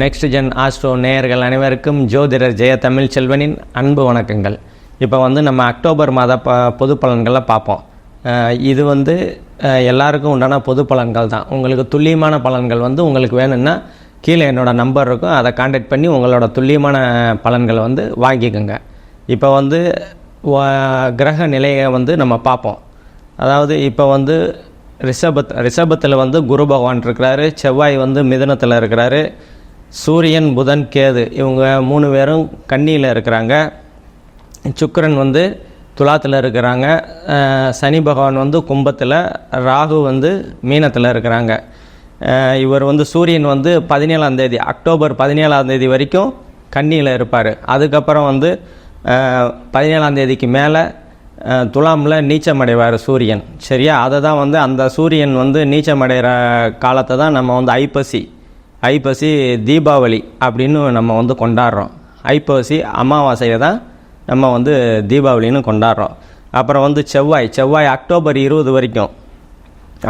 Next gen astro நேயர்கள் அனைவருக்கும் ஜோதிடர் ஜெய தமிழ் செல்வனின் அன்பு வணக்கங்கள். இப்போ வந்து நம்ம அக்டோபர் மாத ப பொது பலன்களை பார்ப்போம். இது வந்து எல்லாருக்கும் உண்டான பொது பலன்கள் தான். உங்களுக்கு துல்லியமான பலன்கள் வந்து உங்களுக்கு வேணும்னா கீழே என்னோடய நம்பர் இருக்கும். அதை காண்டாக்ட் பண்ணி உங்களோட துல்லியமான பலன்களை வந்து வாங்கிக்கோங்க. இப்போ வந்து கிரக நிலையை வந்து நம்ம பார்ப்போம். அதாவது இப்போ வந்து ரிஷபத் ரிஷபத்தில் வந்து குரு பகவான் இருக்கிறாரு. செவ்வாய் வந்து மிதுனத்தில் இருக்கிறாரு. சூரியன் புதன் கேது இவங்க மூணு பேரும் கன்னியில் இருக்கிறாங்க. சுக்கரன் வந்து துலாத்தில் இருக்கிறாங்க. சனி பகவான் வந்து கும்பத்தில் ராகு வந்து மீனத்தில் இருக்கிறாங்க. இவர் வந்து சூரியன் வந்து பதினேழாம் தேதி அக்டோபர் பதினேழாம் தேதி வரைக்கும் கன்னியில் இருப்பார். அதுக்கப்புறம் வந்து பதினேழாம் தேதிக்கு மேலே துலாமில் நீச்சமடைவார் சூரியன். சரியா? அதை தான் வந்து அந்த சூரியன் வந்து நீச்சமடைகிற காலத்தை தான் நம்ம வந்து ஐப்பசி ஐப்பசி தீபாவளி அப்படின்னு நம்ம வந்து கொண்டாடுறோம். ஐப்பசி அமாவாசையை தான் நம்ம வந்து தீபாவளின்னு கொண்டாடுறோம். அப்புறம் வந்து செவ்வாய் செவ்வாய் அக்டோபர் இருபது வரைக்கும்.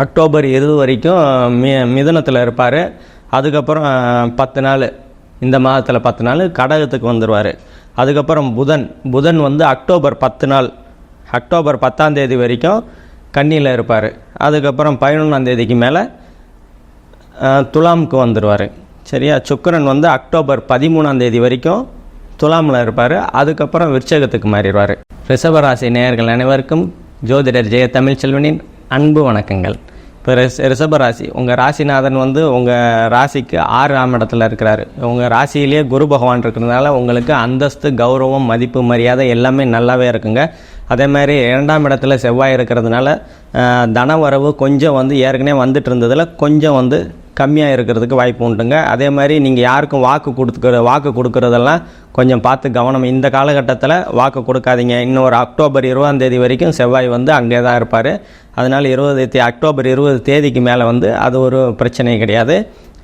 அக்டோபர் இருபது வரைக்கும் மி மிதனத்தில் இருப்பார். அதுக்கப்புறம் பத்து நாள் இந்த மாதத்தில் பத்து நாள் கடகத்துக்கு வந்துடுவார் அதுக்கப்புறம் புதன் புதன் வந்து அக்டோபர் பத்து நாள் அக்டோபர் பத்தாம் தேதி வரைக்கும் கன்னியில் இருப்பார். அதுக்கப்புறம் பதினொன்றாம் தேதிக்கு மேலே துலாமுக்கு வந்துடுவார் சரியா? சுக்கரன் வந்து அக்டோபர் பதிமூணாம் தேதி வரைக்கும் துலாமில் இருப்பார். அதுக்கப்புறம் விருச்சகத்துக்கு மாறிடுவார். ரிஷபராசி நேயர்கள் அனைவருக்கும் ஜோதிடர் ஜெய தமிழ்ச்செல்வனின் அன்பு வணக்கங்கள். இப்போ ரிஷ ரிஷபராசி உங்கள் ராசிநாதன் வந்து உங்கள் ராசிக்கு ஆறாம் இடத்துல இருக்கிறார். உங்கள் ராசியிலேயே குரு பகவான் இருக்கிறதுனால உங்களுக்கு அந்தஸ்து கௌரவம் மதிப்பு மரியாதை எல்லாமே நல்லாவே இருக்குங்க. அதே மாதிரி இரண்டாம் இடத்துல செவ்வாய் இருக்கிறதுனால தன வரவு கொஞ்சம் வந்து ஏற்கனவே வந்துட்டு இருந்ததில் கொஞ்சம் வந்து கம்மியாக இருக்கிறதுக்கு வாய்ப்பு உண்டுங்க. அதே மாதிரி நீங்கள் யாருக்கும் வாக்கு கொடுத்துக்கிற வாக்கு கொடுக்குறதெல்லாம் கொஞ்சம் பார்த்து கவனம். இந்த காலகட்டத்தில் வாக்கு கொடுக்காதீங்க. இன்னும் ஒரு அக்டோபர் இருபதாம் தேதி வரைக்கும் செவ்வாய் வந்து அங்கே தான் இருப்பார். அதனால் இருபது தே அக்டோபர் இருபது தேதிக்கு மேலே வந்து அது ஒரு பிரச்சனை கிடையாது.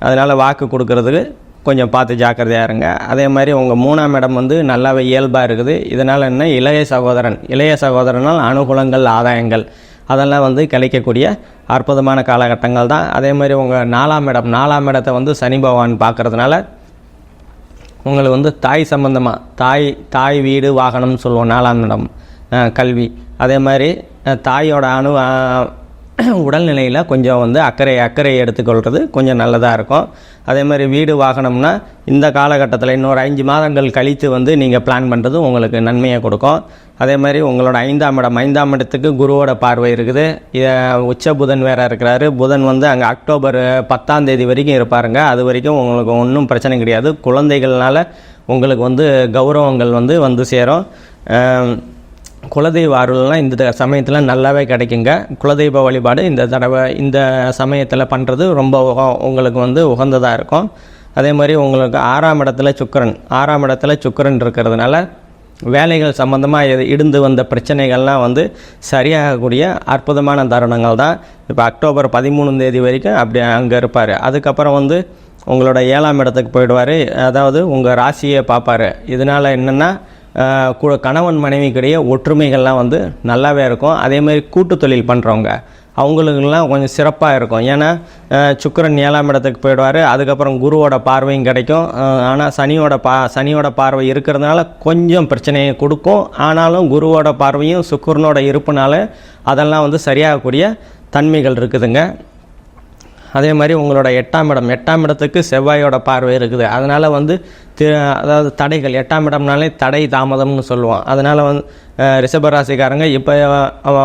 அதனால் வாக்கு கொடுக்கறதுக்கு கொஞ்சம் பார்த்து ஜாக்கிரதையாக இருங்க. அதே மாதிரி உங்கள் மூணாம் இடம் வந்து நல்லாவே இயல்பாக இருக்குது. இதனால் என்ன? இளைய சகோதரன். இளைய சகோதரனால் அனுகூலங்கள் ஆதாயங்கள். அதெல்லாம் வந்து கிடைக்கக்கூடிய அற்புதமான காலகட்டங்கள் தான். அதே மாதிரி உங்கள் நாலாம் இடம். நாலாம் இடத்தை வந்து சனி பகவான் பார்க்கறதுனால உங்களுக்கு வந்து தாய் சம்பந்தமாக தாய் தாய் வீடு வாகனம்னு சொல்லுவோம். நாலாம் இடம் கல்வி. அதே மாதிரி தாயோட அணு உடல்நிலையில் கொஞ்சம் வந்து அக்கறை அக்கறை எடுத்துக்கொள்கிறது கொஞ்சம் நல்லதாக இருக்கும். அதே மாதிரி வீடு வாகனம்னா இந்த காலகட்டத்தில் இன்னொரு அஞ்சு மாதங்கள் கழித்து வந்து நீங்கள் பிளான் பண்ணுறது உங்களுக்கு நன்மையை கொடுக்கும். அதே மாதிரி உங்களோட ஐந்தாம் இடம் ஐந்தாம் இடத்துக்கு குருவோட பார்வை இருக்குது. இதை உச்ச புதன் வேறு இருக்கிறாரு. புதன் வந்து அங்கே அக்டோபர் பத்தாம் தேதி வரைக்கும் இருப்பாருங்க. அது வரைக்கும் உங்களுக்கு ஒன்றும் பிரச்சனை கிடையாது. குழந்தைகள்னால உங்களுக்கு வந்து கௌரவங்கள் வந்து வந்து சேரும். குலதெய்வ அருள்லாம் இந்த சமயத்தில் நல்லாவே கிடைக்குங்க. குலதெய்வ வழிபாடு இந்த தடவை இந்த சமயத்தில் பண்ணுறது ரொம்ப உங்களுக்கு வந்து உகந்ததாக இருக்கும். அதே மாதிரி உங்களுக்கு ஆறாம் இடத்துல சுக்கரன் ஆறாம் இடத்துல சுக்கரன் இருக்கிறதுனால வேலைகள் சம்மந்தமாக இருந்து வந்த பிரச்சனைகள்லாம் வந்து சரியாகக்கூடிய அற்புதமான தருணங்கள் தான். இப்போ அக்டோபர் பதிமூணு தேதி வரைக்கும் அப்படி அங்கே இருப்பார். அதுக்கப்புறம் வந்து உங்களோட ஏழாம் இடத்துக்கு போயிடுவார். அதாவது உங்கள் ராசியை பார்ப்பாரு இதனால் என்னென்னா கணவன் மனைவிக்கிடையே ஒற்றுமைகள்லாம் வந்து நல்லாவே இருக்கும். அதே மாதிரி கூட்டு தொழில் பண்ணுறவங்க அவங்களுக்கெல்லாம் கொஞ்சம் சிறப்பாக இருக்கும். ஏன்னா சுக்கரன் சுக்கிரன் ஏழாம் இடத்துக்கு போயிடுவார். அதுக்கப்புறம் குருவோட பார்வையும் கிடைக்கும். ஆனால் சனியோட பா சனியோட பார்வை இருக்கிறதுனால கொஞ்சம் பிரச்சனையை கொடுக்கும். ஆனாலும் குருவோட பார்வையும் சுக்கிரனோட இருப்புனால அதெல்லாம் வந்து சரியாகக்கூடிய தன்மைகள் இருக்குதுங்க. அதே மாதிரி உங்களோட எட்டாம் இடம். எட்டாம் இடத்துக்கு செவ்வாயோட பார்வை இருக்குது. அதனால் வந்து தி- அதாவது தடைகள். எட்டாம் இடம்னாலே தடை தாமதம்னு சொல்லுவோம். அதனால் வந்து அஹ், ரிஷபராசிக்காரங்க இப்போ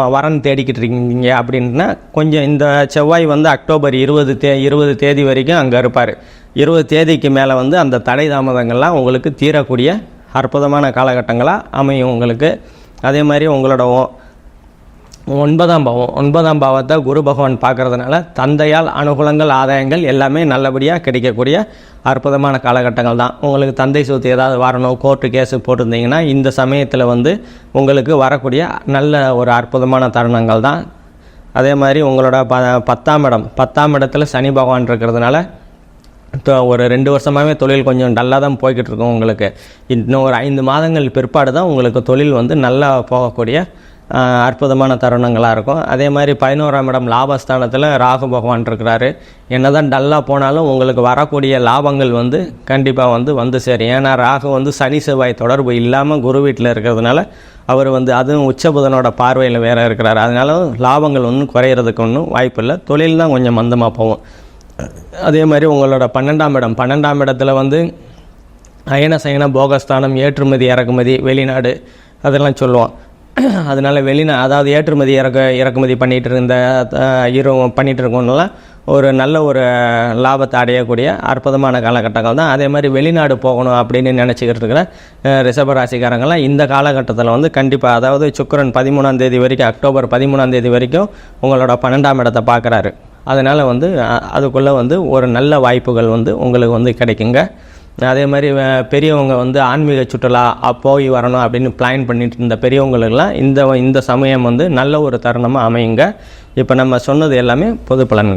வரன் தேடிக்கிட்டு இருக்கீங்க அப்படின்னா கொஞ்சம் இந்த செவ்வாய் வந்து அக்டோபர் இருபது தே இருபது தேதி வரைக்கும் அங்கே இருப்பார். இருபது தேதிக்கு மேலே வந்து அந்த தடை தாமதங்கள்லாம் உங்களுக்கு தீரக்கூடிய அற்புதமான காலகட்டங்களாக அமையும் உங்களுக்கு. அதே மாதிரி உங்களோட ஓ ஒன்பதாம் பாவம் ஒன்பதாம் பாவத்தை குரு பகவான் பார்க்கறதுனால தந்தையால் அனுகூலங்கள் ஆதாயங்கள் எல்லாமே நல்லபடியாக கிடைக்கக்கூடிய அற்புதமான காலகட்டங்கள் தான். உங்களுக்கு தந்தை சொத்து ஏதாவது வரணும் கோர்ட்டு கேஸு போட்டிருந்தீங்கன்னா இந்த சமயத்தில் வந்து உங்களுக்கு வரக்கூடிய நல்ல ஒரு அற்புதமான தருணங்கள் தான். அதே மாதிரி உங்களோட ப பத்தாம் இடம் பத்தாம் இடத்துல சனி பகவான் இருக்கிறதுனால ஒரு ரெண்டு வருஷமாகவே தொழில் கொஞ்சம் டல்லாக தான் போய்கிட்டு இருக்கும் உங்களுக்கு. இன்னும் ஒரு ஐந்து மாதங்கள் பிற்பாடு தான் உங்களுக்கு தொழில் வந்து நல்லா போகக்கூடிய அற்புதமான தருணங்களாக இருக்கும். அதே மாதிரி பதினோராம் இடம் லாபஸ்தானத்தில் ராகு பகவான் இருக்கிறாரு. என்னதான் டல்லாக போனாலும் உங்களுக்கு வரக்கூடிய லாபங்கள் வந்து கண்டிப்பாக வந்து வந்து சேரும். ஏன்னா ராகு வந்து சனி செவ்வாய் தொடர்பு இல்லாமல் குரு வீட்டில் இருக்கிறதுனால அவர் வந்து அதுவும் உச்சபுதனோட பார்வையில் வேறு இருக்கிறார். அதனால லாபங்கள் ஒன்றும் குறையிறதுக்கு ஒன்றும் வாய்ப்பு இல்லை. தொழில் தான் கொஞ்சம் மந்தமாக போகும். அதே மாதிரி உங்களோட பன்னெண்டாம் இடம். பன்னெண்டாம் இடத்துல வந்து அயன சயன போகஸ்தானம் ஏற்றுமதி இறக்குமதி வெளிநாடு அதெல்லாம் சொல்லுவோம். அதனால வெளிநா அதாவது ஏற்றுமதி இறக்க இறக்குமதி பண்ணிகிட்டு இருந்த அஹ், இரு பண்ணிகிட்டு இருக்கவங்கலாம் ஒரு நல்ல ஒரு லாபத்தை அடையக்கூடிய அற்புதமான காலகட்டங்கள் தான். அதே மாதிரி வெளிநாடு போகணும் அப்படின்னு நினச்சிக்கிட்டு இருக்கிற அஹ், ரிஷபராசிக்காரங்களாம் இந்த காலகட்டத்தில் வந்து கண்டிப்பாக அதாவது சுக்கரன் பதிமூணாம் தேதி வரைக்கும் அக்டோபர் பதிமூணாம் தேதி வரைக்கும் உங்களோட பன்னெண்டாம் இடத்தை பார்க்குறாரு அதனால் வந்து அதுக்குள்ளே வந்து ஒரு நல்ல வாய்ப்புகள் வந்து உங்களுக்கு வந்து கிடைக்குங்க. அதே மாதிரி பெரியவங்க வந்து ஆன்மீக சுற்றுலா போய் வரணும் அப்படின்னு பிளான் பண்ணிட்டு இருந்த பெரியவங்களுக்கெல்லாம் இந்த இந்த சமயம் வந்து நல்ல ஒரு தருணமாக அமையுங்க. இப்போ நம்ம சொன்னது எல்லாமே பொது பலன்கள்.